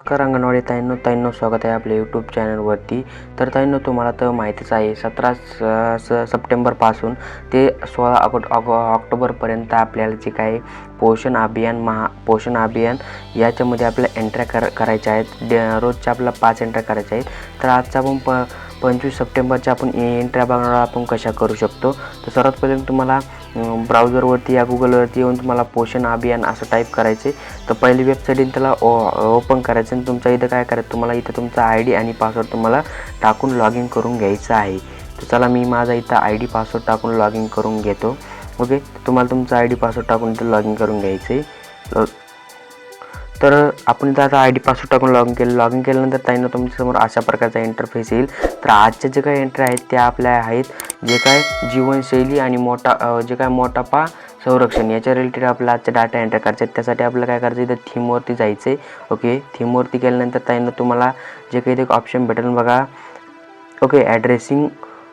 नमस्कार अंगणवाडी ताईंनो ताईंनो स्वागत आहे आपल्या यूट्यूब चॅनलवरती तर ताईंनो तुम्हाला तर माहितीच आहे सतरा स स सप्टेंबरपासून ते सोळा ऑक्ट ऑग ऑक्टोबरपर्यंत आपल्याला जे काही पोषण अभियान महा पोषण अभियान याच्यामध्ये आपल्याला एंट्र्या कर करायच्या आहेत. डे रोजच्या आपल्याला पाच एंट्र्या करायच्या आहेत. तर आजचा आपण प पंचवीस सप्टेंबरच्या आपण एंट्र्या बघणार आपण कशा करू शकतो. तर सर्वात पहिले तुम्हाला ब्राउझरवरती या गुगलवरती येऊन तुम्हाला पोषण अभियान असं टाईप करायचे तर पहिली वेबसाईट येईल त्याला ओ ओपन करायचं आणि तुमच्या इथं काय करायचं? तुम्हाला इथं तुमचा आय डी आणि पासवर्ड तुम्हाला टाकून लॉग इन करून घ्यायचं आहे. तर चला मी माझा इथं आय डी पासवर्ड टाकून लॉग इन करून घेतो. ओके तुम्हाला तुमचा आय डी पासवर्ड टाकून इथं लॉग इन करून घ्यायचे तर आपण इथं आता आय डी पासवर्ड टाकून लॉग इन केलं. लॉग इन केल्यानंतर त्यांना तुमच्यासमोर अशा प्रकारचा इंटरफेस येईल. तर आजच्या जे काही एंट्री आहेत त्या आपल्या आहेत. जे काय जीवनशैली आणि मोठा जे काय मोठापा संरक्षण याच्या रिलेटेड आपल्याला आजचा डाटा एंटर करायचा आहे त्यासाठी आपल्याला काय करायचं इथं थीमवरती जायचं आहे ओके थीमवरती गेल्यानंतर ताईनं तुम्हाला जे काही ते ऑप्शन भेटेल बघा. Okay addressing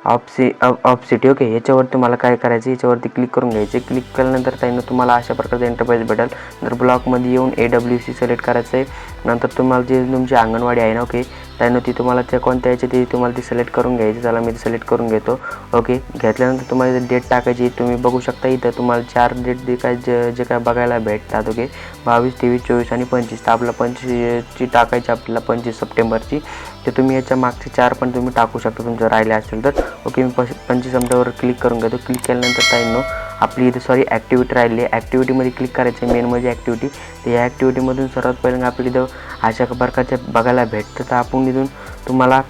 of C of city okay याच्यावर तुम्हाला काय करायचं याच्यावरती क्लिक करून घ्यायचे. क्लिक केल्यानंतर त्यानं तुम्हाला अशा प्रकारचं इंटरफेस भेटेल. नंतर ब्लॉकमध्ये येऊन ए डब्ल्यू सी सिलेक्ट करायचं आहे नंतर तुम्हाला जे तुमची अंगणवाडी आहे ना ओके त्यानं ती तुम्हाला त्या कोणत्या याची ती तुम्हाला ती सिलेक्ट करून घ्यायची. त्याला मी सिलेक्ट करून घेतो. ओके घेतल्यानंतर तुम्हाला डेट टाकायची तुम्ही बघू शकता इथं तुम्हाला चार डेट जे काय जे जे काय बघायला भेटतात ओके बावीस तेवीस चोवीस आणि पंचवीस. तर आपला पंचवीसची टाकायची आपल्याला पंचवीस सप्टेंबरची. ते तुम्ही याच्या मागचे चार पण तुम्ही टाकू शकता तुमचं राहिले असेल तर. ओके मी प पंचवीस सप्टेंबरवर क्लिक करून घेतो. क्लिक केल्यानंतर ताईंनो आपली इथे सॉरी ॲक्टिव्हिटी राहिली. आहे ॲक्टिव्हिटीमध्ये क्लिक करायचं आहे मेन म्हणजे ॲक्टिव्हिटी तर या ॲक्टिव्हिटीमधून सर्वात पहिल्यांदा आपल्या इथं अशा प्रकारच्या बघायला भेटतं. तर आपण इथून तुम्हाला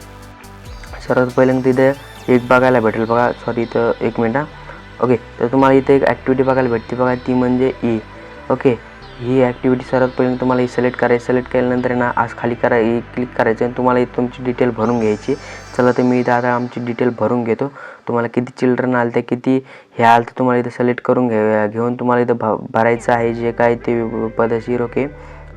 सर्वात पहिल्यांदा तिथे एक बघायला भेटेल. बघा सॉरी इथं एक मिनिट ओके तर तुम्हाला इथे एक ॲक्टिव्हिटी बघायला भेटते. बघा ती म्हणजे e. ई ओके ही ॲक्टिव्हिटी सर्वात पहिल्यांदा तुम्हाला ही सिलेक्ट करायची. सिलेक्ट केल्यानंतर ना आज खाली करा e क्लिक करायचं. आणि तुम्हाला इथं तुमची डिटेल भरून घ्यायची. चला तर मी इथं आता आमची डिटेल भरून घेतो. तुम्हाला किती चिल्ड्रन आलं ते किती हे आलं तर तुम्हाला इथं सिलेक्ट करून घे घेऊन तुम्हाला इथं भ भरायचं आहे जे काय ते पदशीर ओके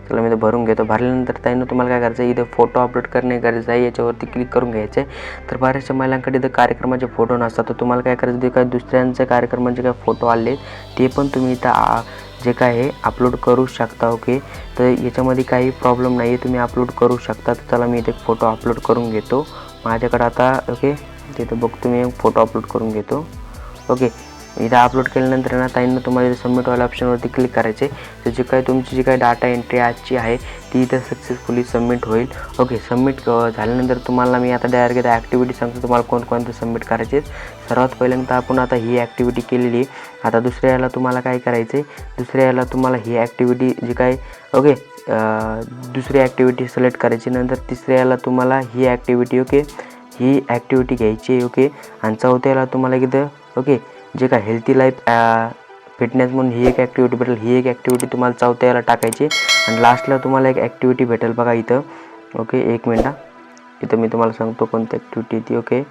चला मी इथं भरून घेतो. भरल्यानंतर त्यांना तुम्हाला काय करायचं आहे? इथं फोटो अपलोड करणे गरजेचं आहे. याच्यावरती क्लिक करून घ्यायचं. आहे तर बऱ्याचशा महिलांकडे इथं कार्यक्रमाचे फोटो नसतात. तर तुम्हाला काय करायचं? ते काय दुसऱ्यांच्या कार्यक्रमाचे काय फोटो आले ते पण तुम्ही इथं जे काय आहे अपलोड करू शकता ओके तर याच्यामध्ये काही प्रॉब्लेम नाही आहे तुम्ही अपलोड करू शकता. तर चला मी इथे फोटो अपलोड करून घेतो. माझ्याकडे आता ओके तिथं बघतो मी फोटो अपलोड करून घेतो. ओके इथं अपलोड केल्यानंतर ना ताईंना तुम्हाला इथं सबमिटवाल्या ऑप्शनवरती क्लिक करायचे तर जे काही तुमची जी काही डाटा एंट्री आजची आहे ती इथं सक्सेसफुली सबमिट होईल. ओके सबमिट झाल्यानंतर तुम्हाला मी आता डायरेक्ट ॲक्टिव्हिटी सांगतो तुम्हाला कोणकोणते सबमिट करायचे सर्वात पहिल्यांदा आपण आता ही ॲक्टिव्हिटी केलेली आहे. आता दुसऱ्या याला तुम्हाला काय करायचं आहे दुसऱ्या याला तुम्हाला ही ॲक्टिव्हिटी जी काय ओके दुसरी ॲक्टिव्हिटी सिलेक्ट करायची. नंतर तिसऱ्या याला तुम्हाला ही ॲक्टिव्हिटी ओके ही ॲक्टिव्हिटी घ्यायची आहे ओके आणि चौथ्याला तुम्हाला इथं ओके जे काय हेल्थी लाईफ फिटनेस म्हणून ही एक ॲक्टिव्हिटी भेटेल. ही एक ॲक्टिव्हिटी तुम्हाला चौथ्याला टाकायची आणि लास्टला तुम्हाला एक ॲक्टिव्हिटी भेटेल बघा इथं ओके एक मिनटा इथं मी तुम्हाला सांगतो कोणती ॲक्टिव्हिटी ती ओके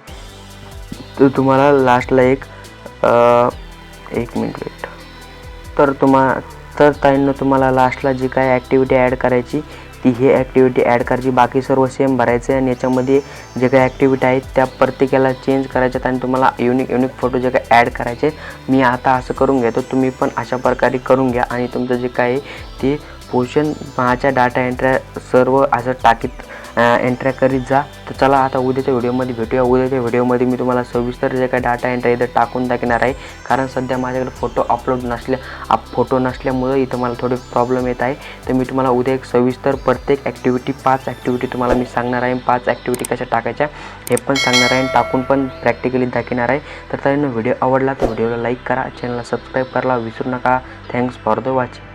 तर तुम्हाला लास्टला एक एक मिनिट वेट तर तुम्हा तर ताईंना तुम्हाला लास्टला जी काय ॲक्टिव्हिटी ॲड करायची ती हे ॲक्टिव्हिटी ॲड करायची. बाकी सर्व सेम भरायचं आहे आणि याच्यामध्ये जे काही ॲक्टिव्हिटी आहेत त्या प्रत्येकाला चेंज करायच्यात आणि तुम्हाला युनिक युनिक फोटो जे काही ॲड करायचे आहेत, मी आता असं करून घेतो. तुम्ही पण अशा प्रकारे करून घ्या आणि तुमचं जे काय आहे ते पोषण माझ्या डाटा एंट्र्या सर्व असं टाकीत एंट्र्या करीत जा. तर चला आता उद्याच्या व्हिडिओमध्ये भेटूया. उद्याच्या व्हिडिओमध्ये मी तुम्हाला सविस्तर जे काय डाटा एंट्री इथं टाकून टाकणार आहे. कारण सध्या माझ्याकडे फोटो अपलोड नसल्या फोटो नसल्यामुळं इथं मला थोडे प्रॉब्लेम येत आहे. तर मी तुम्हाला उद्या एक सविस्तर प्रत्येक ॲक्टिव्हिटी पाच ॲक्टिव्हिटी तुम्हाला मी सांगणार आहे. पाच ॲक्टिव्हिटी कशा टाकायच्या हे पण सांगणार आहे आणि टाकून पण प्रॅक्टिकली दाखवणार आहे. तर त्यानं व्हिडिओ आवडला तर व्हिडिओला लाईक करा. चॅनलला सबस्क्राईब करायला विसरू नका. Thanks for the watching